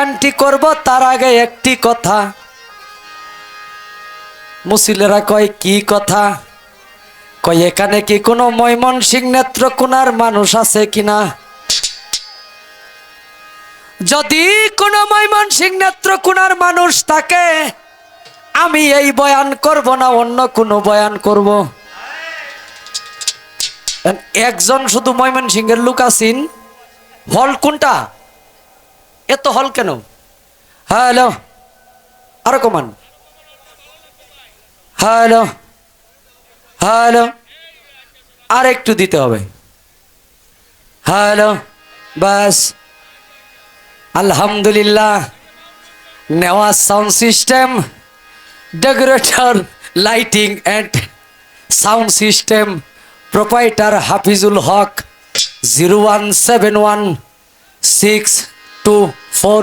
বয়ানটি করব, তার আগে একটি কথা। মুসিলেরা কয়, কি কথা? কয়, এখানে কি কোনো ময়মন সিং নেত্রকোনার মানুষ আছে কিনা? যদি কোনো ময়মন সিং নেত্র নেত্রকোনার মানুষ থাকে, আমি এই বয়ান করব না, অন্য কোনো বয়ান করব। একজন শুধু ময়মন সিংহের লোক আছেন। হল কোনটা? এত হল কেন? হ্যালো, আরও কমান। হ্যালো হ্যালো আর একটু দিতে হবে। হ্যালো বাস আলহামদুলিল্লাহ, নেওয়া sound system decorator lighting and sound system proprietor Hafizul Haque zero one seven one six two four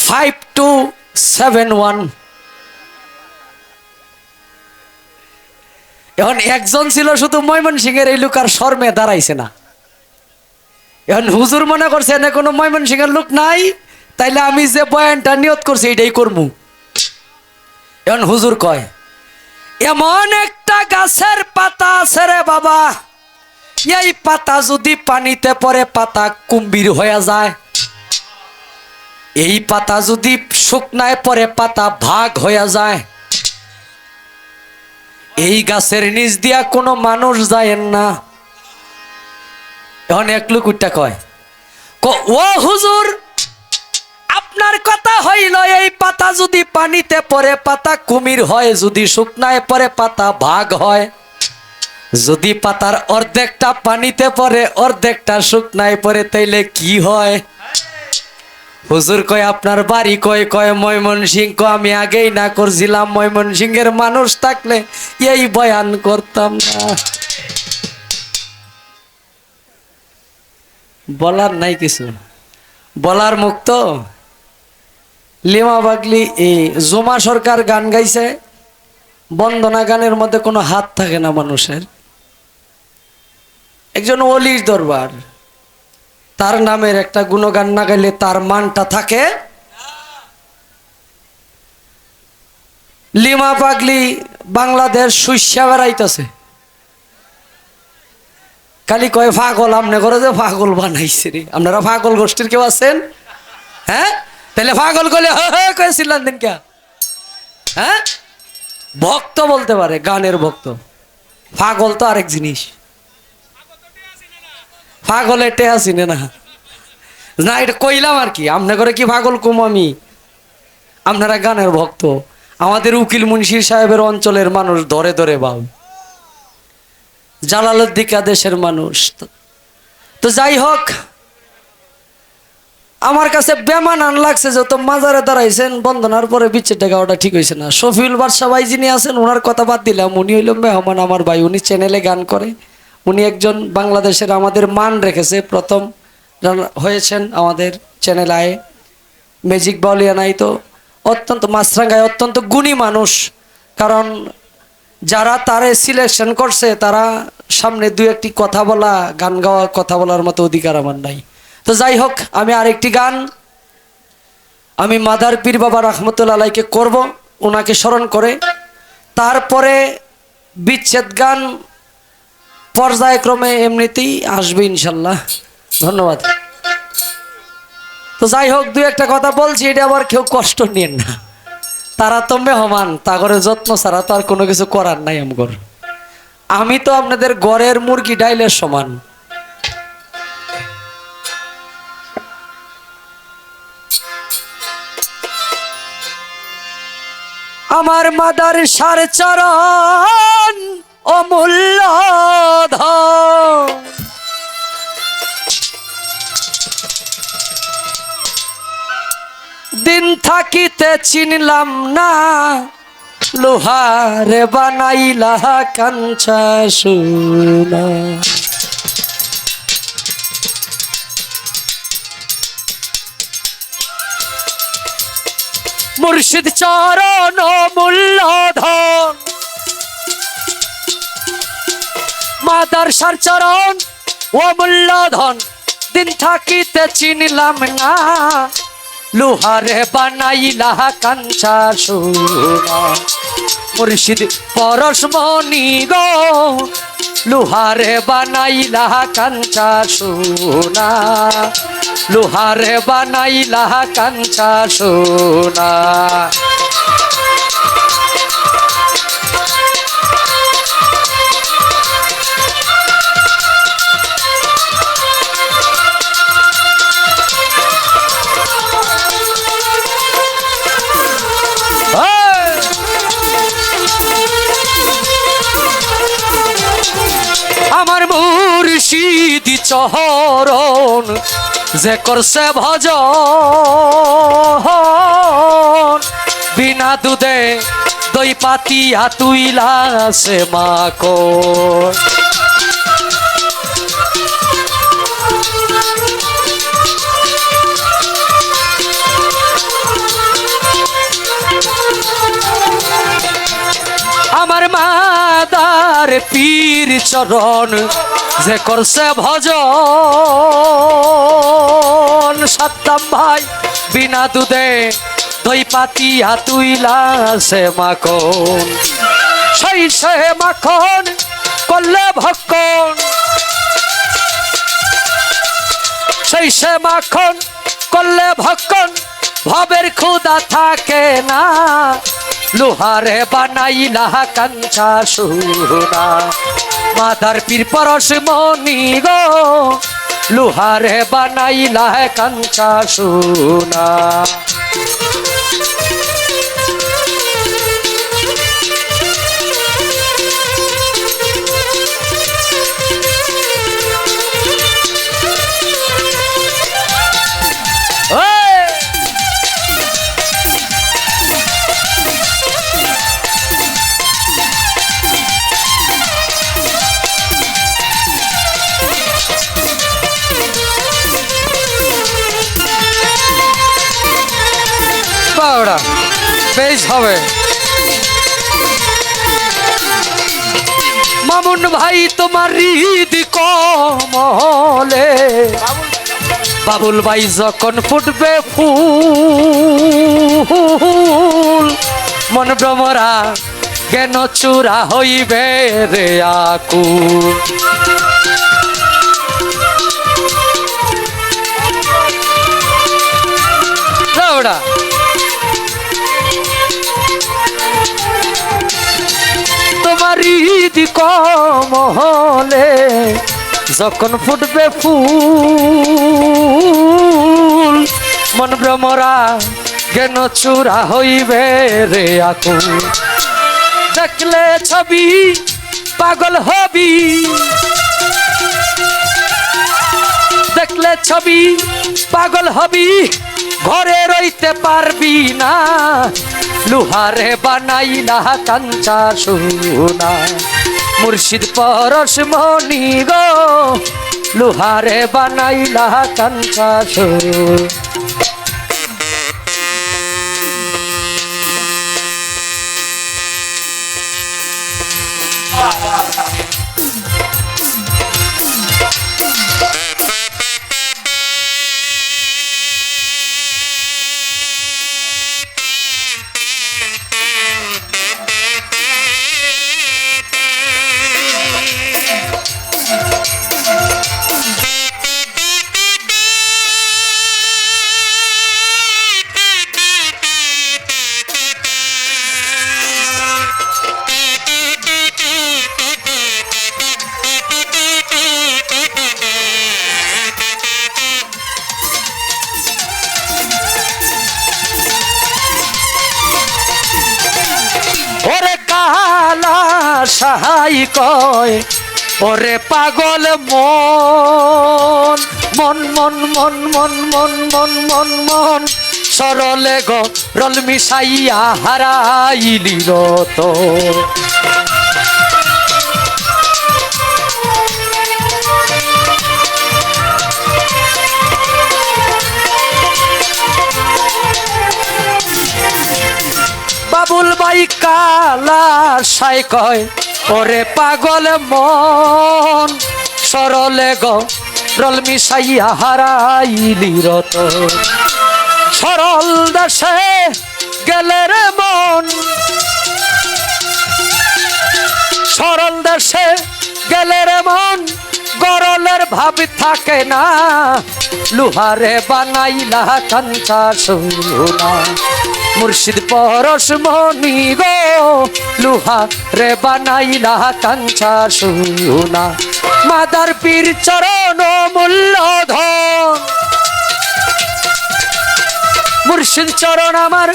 five two seven one এখন একজন ছিল শুধু ময়মন সিংহের এই লোক আর শর্মে দাঁড়াইছে না এখন হুজুর মনে করছে না কোনো ময়মন সিংহের লোক নাই তাইলে আমি যে বয়ানটা নিয়ত করছি এটাই করব এখন হুজুর কয় এমন একটা গাছের পাতা আছে রে বাবা এই পাতা যদি পানিতে পড়ে পাতা কুম্ভীর হয়ে যায় এই পাতা যদি শুকনায় পরে পাতা ভাগ হয়ে যায়। এই গাছের নিচ দিয়া কোনো মানুষ যায় না। এখন এক লুকুরটা কয় ও হুজুর, আপনার কথা হইল, এই পাতা যদি পানিতে পড়ে, পাতা কুমির হয়, যদি শুকনায় পরে পাতা ভাগ হয়। যদি পাতার অর্ধেকটা পানিতে পড়ে, অর্ধেকটা শুকনায় পড়ে, তাইলে কি হয়? হুজুর কয়, আপনার বাড়ি কয় কয় ময়মন সিং আমি আগেই না করছিলাম ময়মন সিংহের মানুষ থাকলে এই বয়ান করতাম না। বলার নাই কিছু। বলার মুক্ত লিমা বাগলি এই জমা সরকার গান গাইছে, বন্দনা গানের মধ্যে কোনো হাত থাকে না মানুষের। একজন অলির দরবার। তার নামের একটা গুণগান না গাইলে তার মানটা থাকে? লিমা পাগলি বাংলাদেশ সুইসা বেড়াইতেছে। খালি কয়, পাগল, আপনি করে যে পাগল বানাইছে রে। আপনারা পাগল গোষ্ঠীর কেউ আছেন? হ্যাঁ? তাহলে পাগল করলে কয়েছিলেন দিন কে? হ্যাঁ? ভক্ত বলতে পারে, গানের ভক্ত। পাগল তো আরেক জিনিস। পাগল এটে আসি না। না, এটা কইলাম আর কি আপনার করে কি পাগল কুম আমি? আপনারা গানের ভক্ত। আমাদের উকিল মুন্সির সাহেবের অঞ্চলের মানুষ ধরে ধরে বাউ। জালালুদ্দিকা দেশের মানুষ তো- যাই হোক, আমার কাছে বেমানান লাগছে যত মাজারে দাঁড়াইছেন, বন্দনার পরে বিচ্ছে টাকা ওটা ঠিক হয়েছে না। শফিউল বাদশা ভাই যিনি আছেন, ওনার কথা বাদ দিলাম, উনি হইল মেহমান আমার ভাই, উনি চ্যানেলে গান করে। উনি একজন বাংলাদেশের আমাদের মান রেখেছে। প্রথম হয়েছেন আমাদের চ্যানেল আয়ে ম্যাজিক বাউলিয়া নাই তো। অত্যন্ত মাছরাঙ্গায় অত্যন্ত গুণী মানুষ। কারণ যারা তারে সিলেকশন করছে, তারা সামনে দু একটি কথা বলা, গান গাওয়া, কথা বলার মতো অধিকার আমার নাই। তো যাই হোক, আমি আরেকটি গান আমি মাদার পীর বাবা রহমতুল্লা আলাইকে করব। ওনাকে স্মরণ করে। তারপরে বিচ্ছেদ গান পর্যায়ক্রমে এমনিতেই আসবে ইনশাল্লাহ। ধন্যবাদ। তো যাই হোক, দুই একটা কথা বলছি, এটা আবার কেউ কষ্ট নিয়েন না। তারা তো মেহমান, তাগরে যত্ন ছাড়া তো আর কোনো কিছু করার নাই আমগর। আমি তো আপনাদের গড়ের মুরগি ডাইলের সমান। আমার মাদার সাড়ে চরণ অমূল্য ধন। দিন থাকিতে চিনলাম না লোহারে বানাইলা কাঞ্চা সোনা। মুর্শিদ চরণ মূল্যধন মাদার সার চরণ ও মূল্যধন, দিন থাকিতে চিনলাম না। লোহারে বানাইলা কাঞ্চা সোনা মুর্শিদ পরশমণি গো, লোহারে বানাইলা কাঞ্চা সোনা লোহারে বানাইলা কাঞ্চা সোনা চহরণ যে করছে ভজন। বিনা দুধে দই পাতিয়া তুইলা সে মাকড় আমার মাদার পীর চরণ যে করছে ভজন সত্তম ভাই, বিনা দুধে দই পাতি তুইলা সে মাখন। সেই সে মাখন করলে ভক্ষণ। সেই সে মাখন করলে ভক্ষণ, ভবের ক্ষুদা থাকে না। লোহারে বানাইলা কাঞ্চা সুনা। মাদার পীর পরশ মনি গো লোহারে বানাইলা কাঞ্চা সুনা। বেশ হবে। মামুন ভাই, তোমার হৃদ কমলে। বাবুল ভাই যখন ফুটবে ফুল, মন ভ্রমরা কেন চূড়া হইবে রে আকুল? যখন ফুটবে ফুল, মন ভ্রমরা জ্ঞান চূড়া হইবে রে আকুল। দেখলে ছবি, পাগল হবি। দেখলে ছবি, পাগল হবি, ঘরে রইতে পারবি না। লুহারে বানাইলা কাঞ্চা সোনা। মুর্শিদ পরশ মনি গো লুহারে বানাইলা কাঞ্চা সাহাই কয়, ওরে পাগল মন। মন মন মন মন মন মন মন মন, সরলে গো, রল মিশাইয়া হারাইলি বাবুল বাই কালা সাই কয় ওরে পাগল মন, সরলে গ, রল মিশাইয়া হারাইলি রত। সরল দেশে গেলে রে মন, সরল দেশে গেলে রে মন গরলের ভাব থাকে না। লুহারে বানাইলা কাঞ্চা সোনা। মুর্শিদ পরশ মনি গো লুহা রে বানাইলা কাঞ্চা সোনা। মাদার পীর চরণ মূল্য ধন মুর্শিদ চরণ আমার।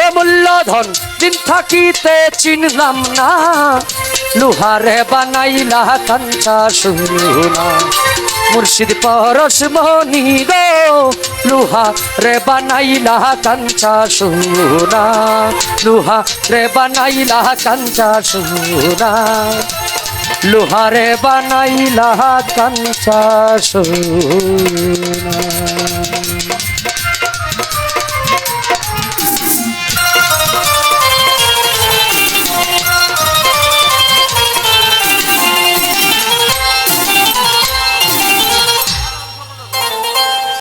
ও মূল্যধন, দিন থাকিতে চিনলাম না। লুহারে বানাইলা কাঞ্চা সুনা মুর্শিদ পরশ মনি গো লুহা রে বানাইলা কাঞ্চা সুনা লুহা রে বানাইলা কাঞ্চা সুনা লোহারে বানাইলা কাঞ্চা সোনা